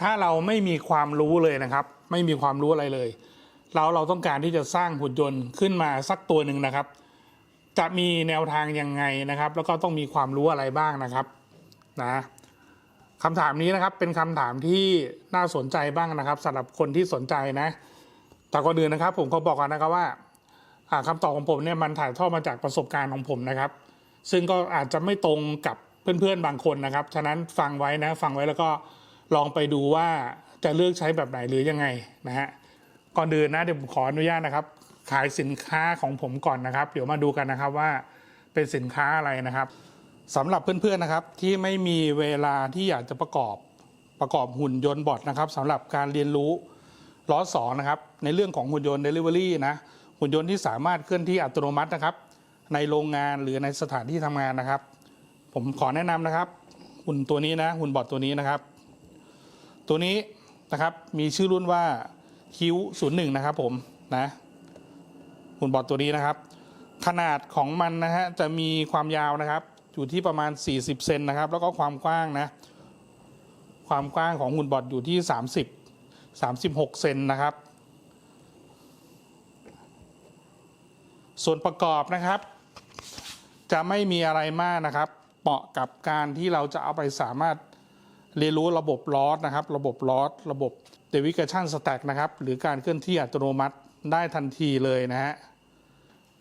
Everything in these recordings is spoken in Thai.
ถ้าเราไม่มีความรู้เลยนะครับ ไม่มีความรู้อะไรเลยเราเราต้องการที่จะสร้างหุ่นยนต์ขึ้นมาสักตัวหนึ่งนะครับ จะมีแนวทางยังไงนะครับ แล้วก็ต้องมีความรู้อะไรบ้างนะครับนะคำถามนี้นะครับเป็นคำถามที่น่าสนใจบ้างนะครับสำหรับคนที่สนใจนะแต่ก่อนอื่นนะครับ ผมก็บอกกันนะครับว่าอ่าคำตอบของผมเนี่ยมันถ่ายทอดมาจากประสบการณ์ของผมนะครับ ซึ่งก็อาจจะไม่ตรงกับเพื่อนๆบางคนนะครับ ฉะนั้นฟังไว้นะ ฟังไว้แล้วก็ ลองไปดูว่าจะเลือกใช้แบบไหนหรือยังไงนะฮะก่อนอื่นนะเดี๋ยวผมขออนุญาตนะครับ ขายสินค้าของผมก่อนนะครับ เดี๋ยวมาดูกันนะครับว่าเป็นสินค้าอะไรนะครับสำหรับเพื่อนๆนะครับที่ไม่มีเวลาที่อยากจะประกอบประกอบหุ่นยนต์บอทนะครับสำหรับการเรียนรู้ล้อสองนะครับในเรื่องของหุ่นยนต์ Delivery นะหุ่นยนต์ที่สามารถเคลื่อนที่อัตโนมัตินะครับ ในโรงงานหรือในสถานที่ทำงานนะครับ ผมขอแนะนำนะครับ หุ่นตัวนี้นะหุ่นบอทตัวนี้นะครับ ตัวนี้นะครับมีชื่อรุ่นว่าคิว01 นะครับผมนะหุ่นบอทตัวนี้นะครับ ขนาดของมันนะฮะจะมีความยาวนะครับ อยู่ที่ประมาณ 40 เซนนะครับ แล้วก็ความกว้างนะความกว้างของหุ่นบอทอยู่ที่ 30 36 เซนนะครับ ส่วนประกอบนะครับ จะไม่มีอะไรมากนะครับเหมาะกับการที่เราจะเอาไปสามารถ เรียนรู้ระบบลอสนะครับ ระบบลอสระบบ Navigation Stack นะครับ หรือการเคลื่อนที่อัตโนมัติได้ทันทีเลยนะฮะ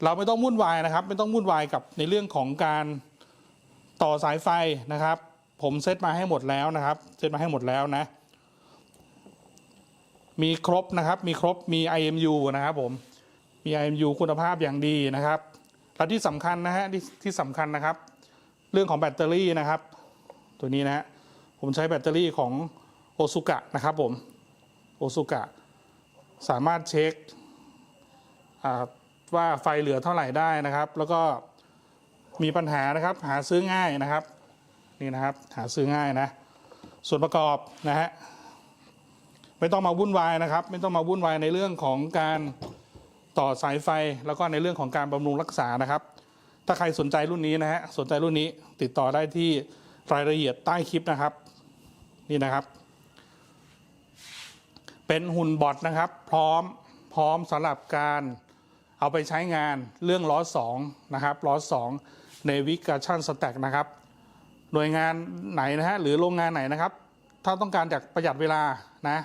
เราไม่ต้องวุ่นวายนะครับ ไม่ต้องวุ่นวายกับในเรื่องของการต่อสายไฟนะครับ ผมเซตมาให้หมดแล้วนะครับ เซตมาให้หมดแล้วนะ มีครบนะครับ มีครบ มี IMU นะครับผม มี IMU คุณภาพอย่างดีนะครับ และที่สำคัญนะฮะ ที่ที่สำคัญนะครับ เรื่องของแบตเตอรี่นะครับ ตัวนี้นะฮะ ผมใช้แบตเตอรี่ของโอซุกะนะครับผมโอซุกะสามารถเช็คว่าไฟเหลือเท่าไหร่ได้นะครับ แล้วก็มีปัญหานะครับหาซื้อง่ายนะครับนี่นะครับหาซื้อง่ายนะ ส่วนประกอบนะฮะไม่ต้องมาวุ่นวายนะครับ ไม่ต้องมาวุ่นวายในเรื่องของการต่อสายไฟแล้วก็ในเรื่องของการบำรุงรักษานะครับ ถ้าใครสนใจรุ่นนี้นะฮะสนใจรุ่นนี้ติดต่อได้ที่รายละเอียดใต้คลิปนะครับ นี่นะครับ เป็นหุ่นบอทนะครับ พร้อมพร้อมสำหรับการเอาไปใช้งานเรื่องล้อสองนะครับล้อสองในวิกาชันสแต็กนะครับหน่วยงานไหนนะฮะหรือโรงงานไหนนะครับ ถ้าต้องการจากประหยัดเวลานะ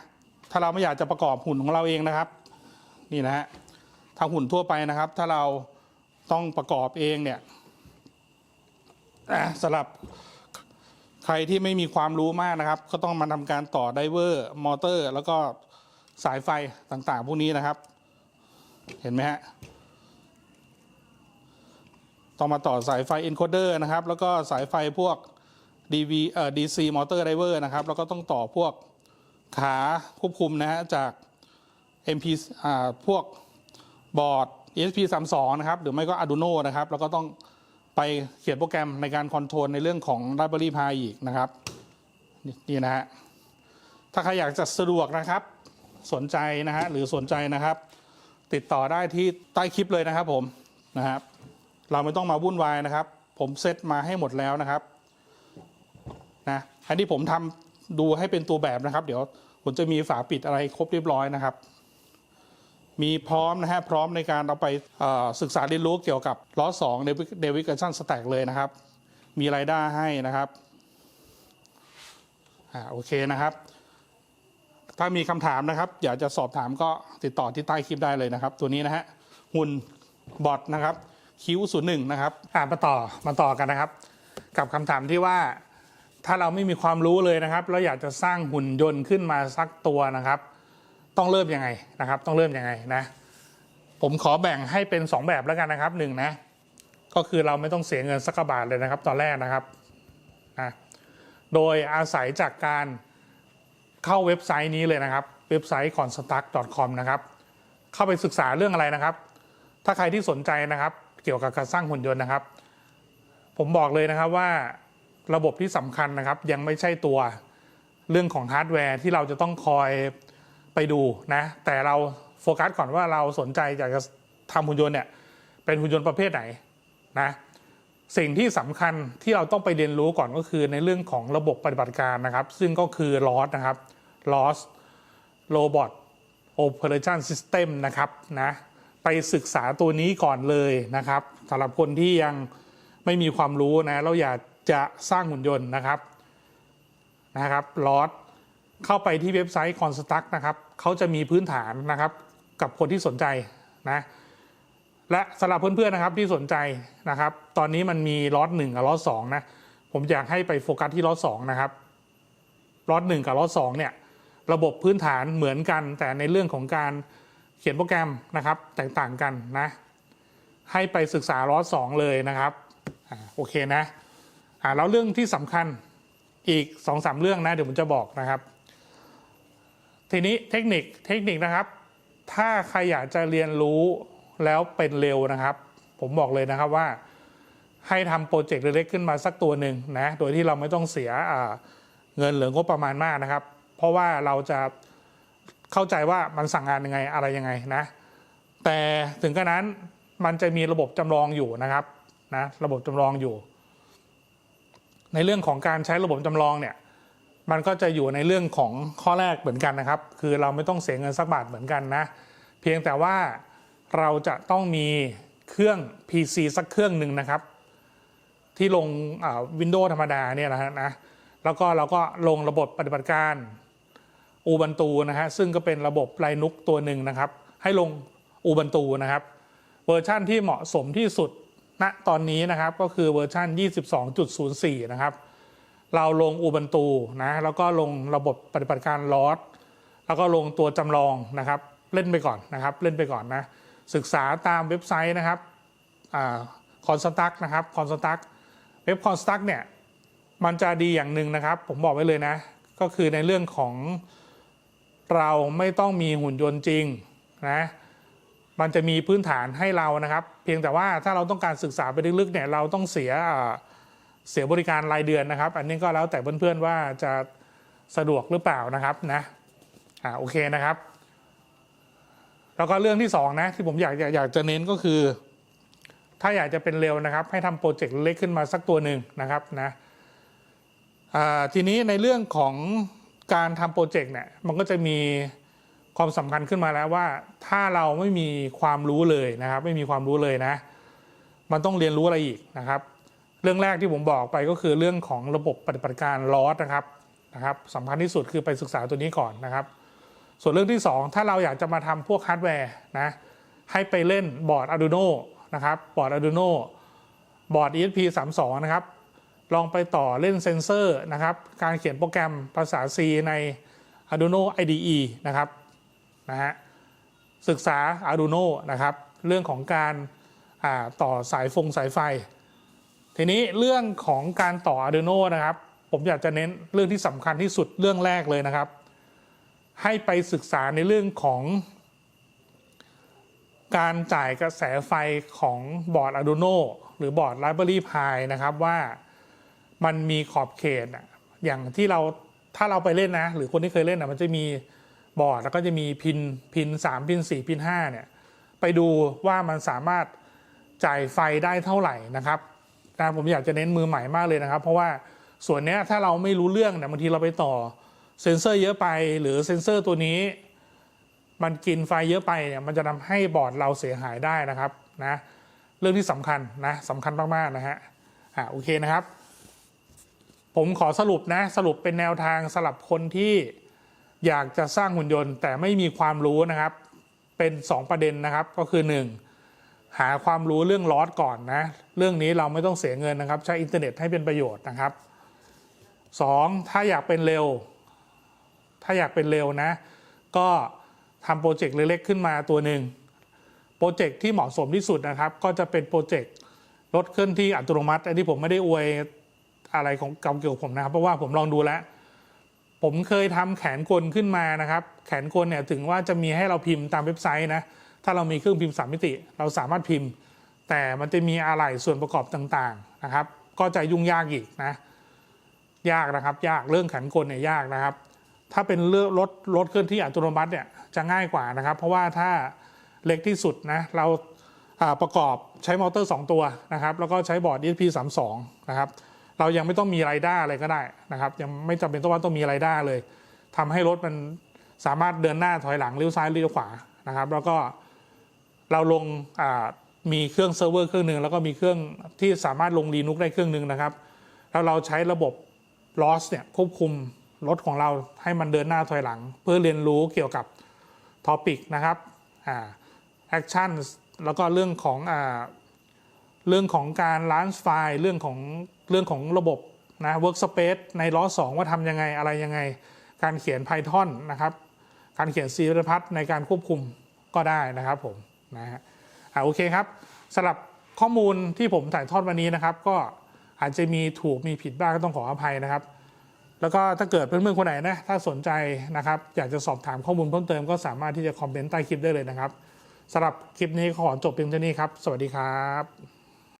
ถ้าเราไม่อยากจะประกอบหุ่นของเราเองนะครับ นี่นะฮะถ้าหุ่นทั่วไปนะครับ ถ้าเราต้องประกอบเองเนี่ยอะสำหรับ ใครที่ไม่มีความรู้มากนะครับ ก็ต้องมาทำการต่อไดเวอร์มอเตอร์ แล้วก็สายไฟต่างๆ พวกนี้นะครับ เห็นไหมฮะต้องมาต่อสายไฟ encoder นะครับ แล้วก็สายไฟพวก DV เอ่อ DC motor driver นะครับ แล้วก็ต้องต่อพวกขาควบคุมนะฮะจาก MP อ่าพวกบอร์ด ESP 3 2 นะครับ หรือไม่ก็ Arduino นะครับ แล้วก็ต้อง ไปเขียนโปรแกรมในการคอนโทรลในเรื่องของ Raspberry Pi อีกนะครับ นี่นะฮะถ้าใครอยากจะสะดวกนะครับ สนใจนะฮะหรือสนใจนะครับ ติดต่อได้ที่ใต้คลิปเลยนะครับผมนะครับ เราไม่ต้องมาวุ่นวายนะครับ ผมเซตมาให้หมดแล้วนะครับนะอันนี้ผมทำดูให้เป็นตัวแบบนะครับ เดี๋ยวผมจะมีฝาปิดอะไรครบเรียบร้อยนะครับ มีพร้อมนะฮะพร้อมในการเอาไปศึกษาเรียนรู้เกี่ยวกับล้อสองเดวิกชันสแต็กเลยนะครับ มีรายได้ให้นะครับอ่าโอเคนะครับ ถ้ามีคำถามนะครับ อยากจะสอบถามก็ติดต่อที่ใต้คลิปได้เลยนะครับ ตัวนี้นะฮะหุ่นบอทนะครับคิวศูนย์หนึ่งนะครับอ่ามาต่อมาต่อกันนะครับ กับคำถามที่ว่าถ้าเราไม่มีความรู้เลยนะครับแล้วอยากจะสร้างหุ่นยนต์ขึ้นมาสักตัวนะครับ ต้องเริ่มยังไงนะครับ ต้องเริ่มยังไงนะผมขอแบ่งให้เป็น 2 แบบแล้วกันนะครับหนึ่งนะก็คือเราไม่ต้องเสียเงินสักบาทเลยนะครับ ตอนแรกนะครับนะโดยอาศัยจากการเข้าเว็บไซต์นี้เลยนะครับ เว็บไซต์ c o n s t r u c t c o m นะครับ เข้าไปศึกษาเรื่องอะไรนะครับ ถ้าใครที่สนใจนะครับ เกี่ยวกับการสร้างหุ่นยนต์นะครับ ผมบอกเลยนะครับว่าระบบที่สำคัญนะครับ ยังไม่ใช่ตัวเรื่องของฮาร์ดแวร์ที่เราจะต้องคอย ไปดูนะแต่เราโฟกัสก่อนว่าเราสนใจอยากจะทำหุ่นยนต์เนี่ยเป็นหุ่นยนต์ประเภทไหนนะสิ่งที่สำคัญที่เราต้องไปเรียนรู้ก่อนก็คือในเรื่องของระบบปฏิบัติการนะครับ ซึ่งก็คือลอสนะครับ LOS robot operation system นะครับนะไปศึกษาตัวนี้ก่อนเลยนะครับสำหรับคนที่ยังไม่มีความรู้นะแล้วอยากจะสร้างหุ่นยนต์นะครับนะครับลอส เข้าไปที่เว็บไซต์ Construct นะครับเขาจะมีพื้นฐานนะครับกับคนที่สนใจนะและสำหรับเพื่อนๆนะครับที่สนใจนะครับ ตอนนี้มันมีล็อตหนึ่งกับล็อตสองนะผมอยากให้ไปโฟกัสที่ล็อตสองนะครับล็อตหนึ่งกับล็อตสองเนี่ยระบบพื้นฐานเหมือนกัน แต่ในเรื่องของการเขียนโปรแกรมนะครับ แตกต่างกันนะ ให้ไปศึกษาล็อตสองเลยนะครับอโอเคนะอ่าแล้วเรื่องที่สำคัญอีกสองสามเรื่องนะเดี๋ยวผมจะบอกนะครับ ทีนี้เทคนิคเทคนิคนะครับ ถ้าใครอยากจะเรียนรู้แล้วเป็นเร็วนะครับ ผมบอกเลยนะครับว่า ให้ทำโปรเจกต์เล็กๆขึ้นมาสักตัวหนึ่งนะโดยที่เราไม่ต้องเสียเงินหรืองบประมาณมากนะครับ เพราะว่าเราจะเข้าใจว่ามันสั่งงานยังไงอะไรยังไงนะ แต่ถึงกระนั้นมันจะมีระบบจำลองอยู่นะครับนะระบบจำลองอยู่ ในเรื่องของการใช้ระบบจำลองเนี่ย มันก็จะอยู่ในเรื่องของข้อแรกเหมือนกันนะครับ คือเราไม่ต้องเสียเงินสักบาทเหมือนกันนะ เพียงแต่ว่าเราจะต้องมีเครื่อง PC สักเครื่องหนึ่งนะครับ ที่ลงวินโดว์ธรรมดาเนี่ยนะฮะนะแล้วก็เราก็ลงระบบปฏิบัติการอูบันตูนะฮะซึ่งก็เป็นระบบไลนุกตัวหนึ่งนะครับ ให้ลงอูบันตูนะครับ เวอร์ชั่นที่เหมาะสมที่สุดณตอนนี้นะครับก็คือเวอร์ชัน22.04 นะครับ เราลงอูบันตูนะแล้วก็ลงระบบปฏิบัติการลอสแล้วก็ลงตัวจำลองนะครับเล่นไปก่อนนะครับ เล่นไปก่อนนะศึกษาตามเว็บไซต์นะครับคอนสตักนะครับคอนสตักเว็บคอนสตักเนี่ยมันจะดีอย่างหนึ่งนะครับ ผมบอกไว้เลยนะ ก็คือในเรื่องของเราไม่ต้องมีหุ่นยนต์จริงนะมันจะมีพื้นฐานให้เรานะครับ เพียงแต่ว่าถ้าเราต้องการศึกษาไปลึกๆเนี่ยเราต้องเสีย เสียบริการรายเดือนนะครับ อันนี้ก็แล้วแต่เพื่อนๆว่าจะสะดวกหรือเปล่านะครับนะอ่าโอเคนะครับ แล้วก็เรื่องที่สองนะที่ผมอยากอยากอยากจะเน้นก็คือ ถ้าอยากจะเป็นเร็วนะครับ ให้ทำโปรเจกต์เล็กขึ้นมาสักตัวหนึ่งนะครับนะทีนี้ในเรื่องของการทำโปรเจกต์เนี่ยมันก็จะมีความสำคัญขึ้นมาแล้วว่า ถ้าเราไม่มีความรู้เลยนะครับ ไม่มีความรู้เลยนะ มันต้องเรียนรู้อะไรอีกนะครับ เรื่องแรกที่ผมบอกไปก็คือเรื่องของระบบปฏิบัติการลอสนะครับนะครับสำคัญที่สุดคือไปศึกษาตัวนี้ก่อนนะครับ ส่วนเรื่องที่ 2 ถ้าเราอยากจะมาทำพวกฮาร์ดแวร์นะให้ไปเล่นบอร์ด Arduino นะครับบอร์ด Arduino บอร์ด ESP32 นะครับลองไปต่อเล่นเซนเซอร์นะครับการเขียนโปรแกรมภาษา C ใน Arduino IDE นะครับนะฮะศึกษา Arduino นะครับเรื่องของการต่อสายฟงสายไฟ ทีนี้เรื่องของการต่อ Arduino นะครับ ผมอยากจะเน้นเรื่องที่สำคัญที่สุดเรื่องแรกเลยนะครับ ให้ไปศึกษาในเรื่องของการจ่ายกระแสไฟของบอร์ด Arduino หรือบอร์ด Raspberry Pi นะครับว่ามันมีขอบเขตอะอย่างที่เราถ้าเราไปเล่นนะ หรือคนที่เคยเล่นนะมันจะมีบอร์ดแล้วก็จะมีพินพิน3พิน4พิน5เนี่ยไปดูว่ามันสามารถจ่ายไฟได้เท่าไหร่นะครับ นะผมอยากจะเน้นมือใหม่มากเลยนะครับ เพราะว่าส่วนนี้ถ้าเราไม่รู้เรื่องเนี่ยบางทีเราไปต่อเซ็นเซอร์เยอะไป หรือเซ็นเซอร์ตัวนี้ มันกินไฟเยอะไปเนี่ยมันจะทำให้บอร์ดเราเสียหายได้นะครับนะเรื่องที่สำคัญนะสำคัญมากๆนะฮะอ่าโอเคนะครับ ผมขอสรุปนะสรุปเป็นแนวทางสำหรับคนที่อยากจะสร้างหุ่นยนต์ แต่ไม่มีความรู้นะครับ เป็น 2 ประเด็นนะครับก็คือ 1 หาความรู้เรื่องลอสก่อนนะ เรื่องนี้เราไม่ต้องเสียเงินนะครับ ใช้อินเทอร์เน็ตให้เป็นประโยชน์นะครับ 2. ถ้าอยากเป็นเร็ว ถ้าอยากเป็นเร็วนะ ก็ทำโปรเจกต์เล็กๆขึ้นมาตัวหนึ่งโปรเจกต์ที่เหมาะสมที่สุดนะครับ ก็จะเป็นโปรเจกต์รถเคลื่อนที่อัตโนมัติอันนี้ผมไม่ได้อวยอะไรของกำเกี่ยวกับผมนะครับ เพราะว่าผมลองดูแล้วผมเคยทำแขนกลขึ้นมานะครับ แขนกลเนี่ยถึงว่าจะมีให้เราพิมพ์ตามเว็บไซต์นะ ถ้าเรามีเครื่องพิมพ์สามมิติ เราสามารถพิมพ์ แต่มันจะมีอะไหล่ส่วนประกอบต่างๆนะครับ ก็จะยุ่งยากอีกนะยากนะครับ ยากเรื่องแขนกลเนี่ยยากนะครับ ถ้าเป็นเรื่องรถรถเคลื่อนที่อัตโนมัติเนี่ยจะง่ายกว่านะครับ เพราะว่าถ้าเล็กที่สุดนะเราประกอบใช้มอเตอร์ 2 ตัวนะครับ แล้วก็ใช้บอร์ด ESP32 นะครับเรายังไม่ต้องมีไรด้าอะไรก็ได้นะครับ ยังไม่จำเป็นต้องว่าต้องมีไรด้าเลยทำให้รถมันสามารถเดินหน้าถอยหลังเลี้ยวซ้ายเลี้ยวขวานะครับ แล้วก็ เราลงมีเครื่องเซิร์ฟเวอร์เครื่องหนึ่งแล้วก็มีเครื่องที่สามารถลงรีนุกได้เครื่องหนึ่งนะครับ แล้วเราใช้ระบบ loss เนี่ยควบคุมรถของเราให้มันเดินหน้าถอยหลัง เพื่อเรียนรู้เกี่ยวกับ topic นะครับอ่า action แล้วก็เรื่องของอเรื่องของการล้านไฟล์เรื่องของเรื่องของระบบนะ workspace ในล้อ2ว่าทำยังไงอะไรยังไง การเขียน Python นะครับ การเขียน C พัในการควบคุมก็ได้นะครับผม นะฮะอ่าโอเคครับสำหรับข้อมูลที่ผมถ่ายทอดวันนี้นะครับ ก็อาจจะมีถูกมีผิดบ้างก็ต้องขออภัยนะครับ แล้วก็ถ้าเกิดเพื่อนๆคนไหนนะถ้าสนใจนะครับ อยากจะสอบถามข้อมูลเพิ่มเติมก็สามารถที่จะคอมเมนต์ใต้คลิปได้เลยนะครับสำหรับคลิปนี้ขอจบเพียงเท่านี้ครับ สวัสดีครับ